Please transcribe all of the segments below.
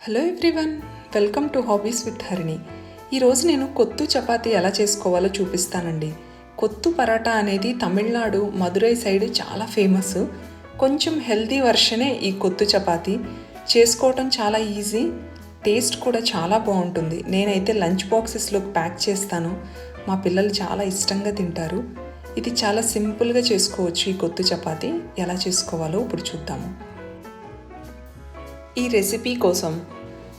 Hello everyone welcome to hobbies with Harini. ఈరోజు నేను కొత్తు చపాతీ ఎలా చేసుకోవాలో చూపిస్తానండి. కొత్తు పరాటా అనేది తమిళనాడు మదురై సైడ్ చాలా ఫేమస్. కొంచెం హెల్దీ వర్షనే ఈ కొత్తు చపాతీ. చేసుకోవటం చాలా ఈజీ టేస్ట్ కూడా చాలా బాగుంటుంది. నేనైతే లంచ్ బాక్సెస్లో ప్యాక్ చేస్తాను. మా పిల్లలు చాలా ఇష్టంగా తింటారు. ఇది చాలా సింపుల్గా చేసుకోవచ్చు ఈ కొత్తు చపాతీ. ఎలా చేసుకోవాలో ఇప్పుడు చూద్దాము. ఈ రెసిపీ కోసం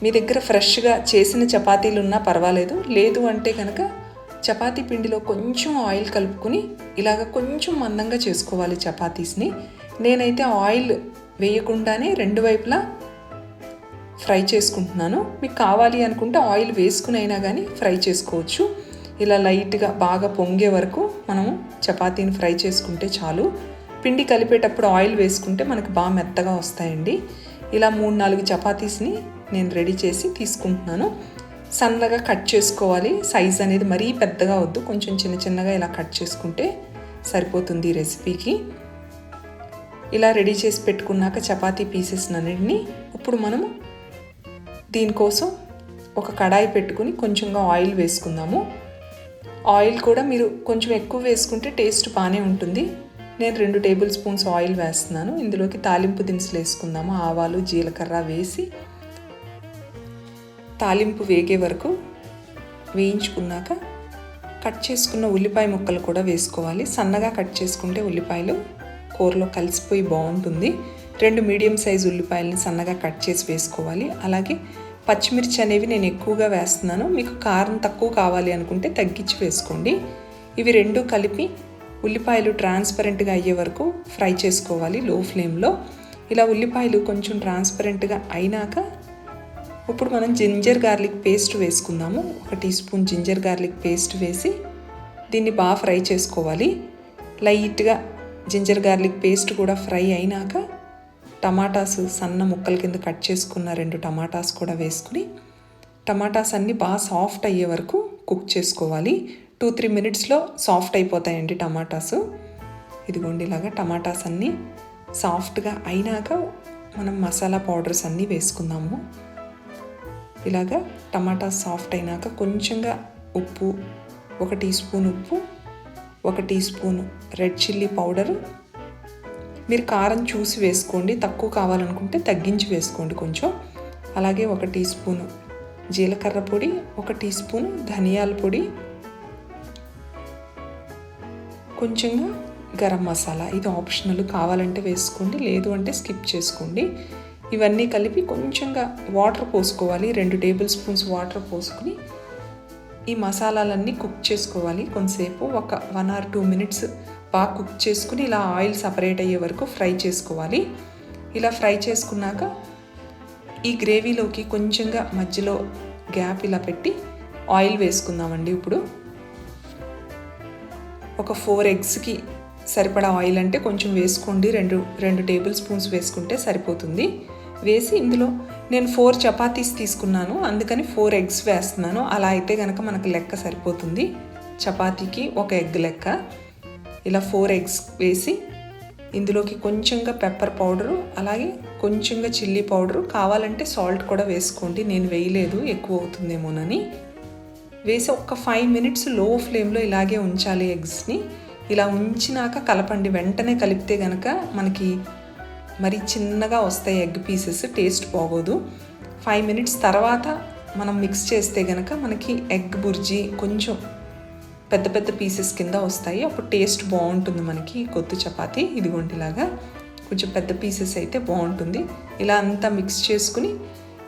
మీ దగ్గర ఫ్రెష్గా చేసిన చపాతీలు ఉన్నా పర్వాలేదు. లేదు అంటే కనుక చపాతీ పిండిలో కొంచెం ఆయిల్ కలుపుకుని ఇలాగ కొంచెం మందంగా చేసుకోవాలి చపాతీస్ని. నేనైతే ఆయిల్ వేయకుండానే రెండు వైపులా ఫ్రై చేసుకుంటున్నాను. మీకు కావాలి అనుకుంటే ఆయిల్ వేసుకుని అయినా కానీ ఫ్రై చేసుకోవచ్చు. ఇలా లైట్గా బాగా పొంగే వరకు మనము చపాతీని ఫ్రై చేసుకుంటే చాలు. పిండి కలిపేటప్పుడు ఆయిల్ వేసుకుంటే మనకు బాగా మెత్తగా వస్తాయండి. ఇలా మూడు నాలుగు చపాతీస్ని నేను రెడీ చేసి తీసుకుంటున్నాను. సన్నగా కట్ చేసుకోవాలి. సైజ్ అనేది మరీ పెద్దగా వద్దు. కొంచెం చిన్న చిన్నగా ఇలా కట్ చేసుకుంటే సరిపోతుంది ఈ రెసిపీకి. ఇలా రెడీ చేసి పెట్టుకున్నాక చపాతీ పీసెస్ అన్నిటిని ఇప్పుడు మనము దీనికోసం ఒక కడాయి పెట్టుకుని కొంచెంగా ఆయిల్ వేసుకుందాము. ఆయిల్ కూడా మీరు కొంచెం ఎక్కువ వేసుకుంటే టేస్ట్ బాగానే ఉంటుంది. నేను రెండు టేబుల్ స్పూన్స్ ఆయిల్ వేస్తున్నాను. ఇందులోకి తాలింపు దినుసులు వేసుకుందాము. ఆవాలు జీలకర్ర వేసి తాలింపు వేగే వరకు వేయించుకున్నాక కట్ చేసుకున్న ఉల్లిపాయ ముక్కలు కూడా వేసుకోవాలి. సన్నగా కట్ చేసుకుంటే ఉల్లిపాయలు కూరలో కలిసిపోయి బాగుంటుంది. రెండు మీడియం సైజ్ ఉల్లిపాయలని సన్నగా కట్ చేసి వేసుకోవాలి. అలాగే పచ్చిమిర్చి అనేవి నేను ఎక్కువగా వేస్తున్నాను. మీకు కారం తక్కువ కావాలి అనుకుంటే తగ్గించి వేసుకోండి. ఇవి రెండు కలిపి ఉల్లిపాయలు ట్రాన్స్పరెంట్గా అయ్యే వరకు ఫ్రై చేసుకోవాలి లో ఫ్లేమ్లో. ఇలా ఉల్లిపాయలు కొంచెం ట్రాన్స్పరెంట్గా అయినాక ఇప్పుడు మనం జింజర్ గార్లిక్ పేస్ట్ వేసుకుందాము. ఒక teaspoon ginger garlic paste వేసి దీన్ని బాగా ఫ్రై చేసుకోవాలి. లైట్గా జింజర్ గార్లిక్ పేస్ట్ కూడా ఫ్రై అయినాక టమాటాస్ సన్న ముక్కల కింద కట్ చేసుకున్న రెండు టమాటాస్ కూడా వేసుకుని టమాటాస్ అన్నీ బాగా సాఫ్ట్ అయ్యే వరకు కుక్ చేసుకోవాలి. టూ త్రీ మినిట్స్లో సాఫ్ట్ అయిపోతాయండి టమాటాస్. ఇదిగోండి ఇలాగా టమాటాస్ అన్నీ సాఫ్ట్గా అయినాక మనం మసాలా పౌడర్స్ అన్నీ వేసుకుందాము. ఇలాగా టమాటా సాఫ్ట్ అయినాక కొంచెంగా ఉప్పు ఒక టీ స్పూన్ ఉప్పు ఒక teaspoon red chilli powder. మీరు కారం చూసి వేసుకోండి తక్కువ కావాలనుకుంటే తగ్గించి వేసుకోండి కొంచెం. అలాగే ఒక టీ స్పూను జీలకర్ర పొడి ఒక టీ స్పూన్ ధనియాల పొడి కొంచెంగా గరం మసాలా ఇది ఆప్షనల్ కావాలంటే వేసుకోండి లేదు అంటే స్కిప్ చేసుకోండి. ఇవన్నీ కలిపి కొంచెంగా వాటర్ పోసుకోవాలి రెండు టేబుల్ స్పూన్స్ వాటర్ పోసుకుని ఈ మసాలాలన్నీ కుక్ చేసుకోవాలి. కొంతసేపు ఒక వన్ ఆర్ టూ మినిట్స్ బాగా కుక్ చేసుకుని ఇలా ఆయిల్ సపరేట్ అయ్యే వరకు ఫ్రై చేసుకోవాలి. ఇలా ఫ్రై చేసుకున్నాక ఈ గ్రేవీలోకి కొంచెంగా మధ్యలో గ్యాప్ ఇలా పెట్టి ఆయిల్ వేసుకుందామండి ఇప్పుడు. ఒక ఫోర్ ఎగ్స్కి సరిపడా ఆయిల్ అంటే కొంచెం వేసుకోండి. రెండు రెండు టేబుల్ స్పూన్స్ వేసుకుంటే సరిపోతుంది. వేసి ఇందులో నేను ఫోర్ చపాతీస్ తీసుకున్నాను. అందుకని ఫోర్ ఎగ్స్ వేస్తున్నాను. అలా అయితే కనుక మనకు లెక్క సరిపోతుంది. చపాతీకి ఒక ఎగ్ లెక్క. ఇలా ఫోర్ ఎగ్స్ వేసి ఇందులోకి కొంచెంగా పెప్పర్ పౌడరు అలాగే కొంచెంగా చిల్లీ పౌడరు. కావాలంటే సాల్ట్ కూడా వేసుకోండి. నేను వేయలేదు. ఎక్కువ అవుతుందేమోనని. వేసి ఒక ఫైవ్ మినిట్స్లో ఫ్లేమ్లో ఇలాగే ఉంచాలి ఎగ్స్ని. ఇలా ఉంచినాక కలపండి. వెంటనే కలిపితే కనుక మనకి మరి చిన్నగా వస్తాయి ఎగ్ పీసెస్ టేస్ట్ బాగోదు ఫైవ్ మినిట్స్ తర్వాత మనం మిక్స్ చేస్తే కనుక మనకి ఎగ్ బుర్జీ కొంచెం పెద్ద పెద్ద పీసెస్ కింద వస్తాయి. అప్పుడు టేస్ట్ బాగుంటుంది మనకి. కొత్త చపాతీ ఇదిగోండి ఇలాగా. కొంచెం పెద్ద పీసెస్ అయితే బాగుంటుంది. ఇలా అంతా మిక్స్ చేసుకుని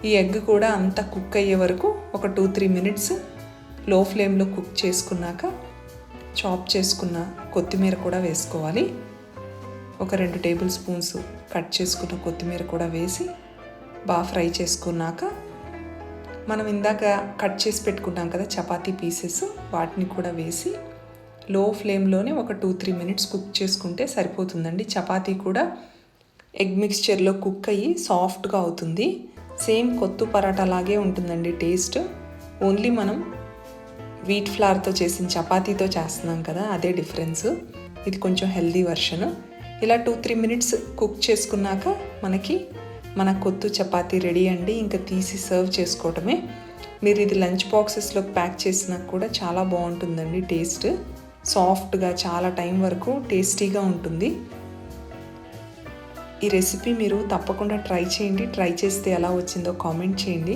ఈ ఎగ్ కూడా అంతా కుక్ అయ్యే వరకు ఒక టూ త్రీ మినిట్స్ లో ఫ్లేమ్లో కుక్ చేసుకున్నాక చాప్ చేసుకున్న కొత్తిమీర కూడా వేసుకోవాలి. ఒక రెండు టేబుల్ స్పూన్స్ కట్ చేసుకున్న కొత్తిమీర కూడా వేసి బాగా ఫ్రై చేసుకున్నాక మనం ఇందాక కట్ చేసి పెట్టుకున్నాం కదా చపాతీ పీసెస్ వాటిని కూడా వేసి లో ఫ్లేమ్లోనే ఒక టూ త్రీ మినిట్స్ కుక్ చేసుకుంటే సరిపోతుందండి. చపాతీ కూడా ఎగ్ మిక్స్చర్లో కుక్ అయ్యి సాఫ్ట్గా అవుతుంది. సేమ్ కొత్త పరాటా లాగే ఉంటుందండి టేస్ట్. ఓన్లీ మనం వీట్ ఫ్లవర్తో చేసిన చపాతీతో చేస్తున్నాం కదా అదే డిఫరెన్స్ ఇది కొంచెం హెల్దీ వర్షన్ ఇలా టూ త్రీ మినిట్స్ కుక్ చేసుకున్నాక మనకి మన కొత్తు చపాతీ రెడీ అండి. ఇంకా తీసి సర్వ్ చేసుకోవటమే. మీరు ఇది లంచ్ బాక్సెస్లో ప్యాక్ చేసినా కూడా చాలా బాగుంటుందండి టేస్ట్ సాఫ్ట్గా చాలా టైం వరకు టేస్టీగా ఉంటుంది. ఈ రెసిపీ మీరు తప్పకుండా ట్రై చేయండి. ట్రై చేస్తే ఎలా వచ్చిందో కామెంట్ చేయండి.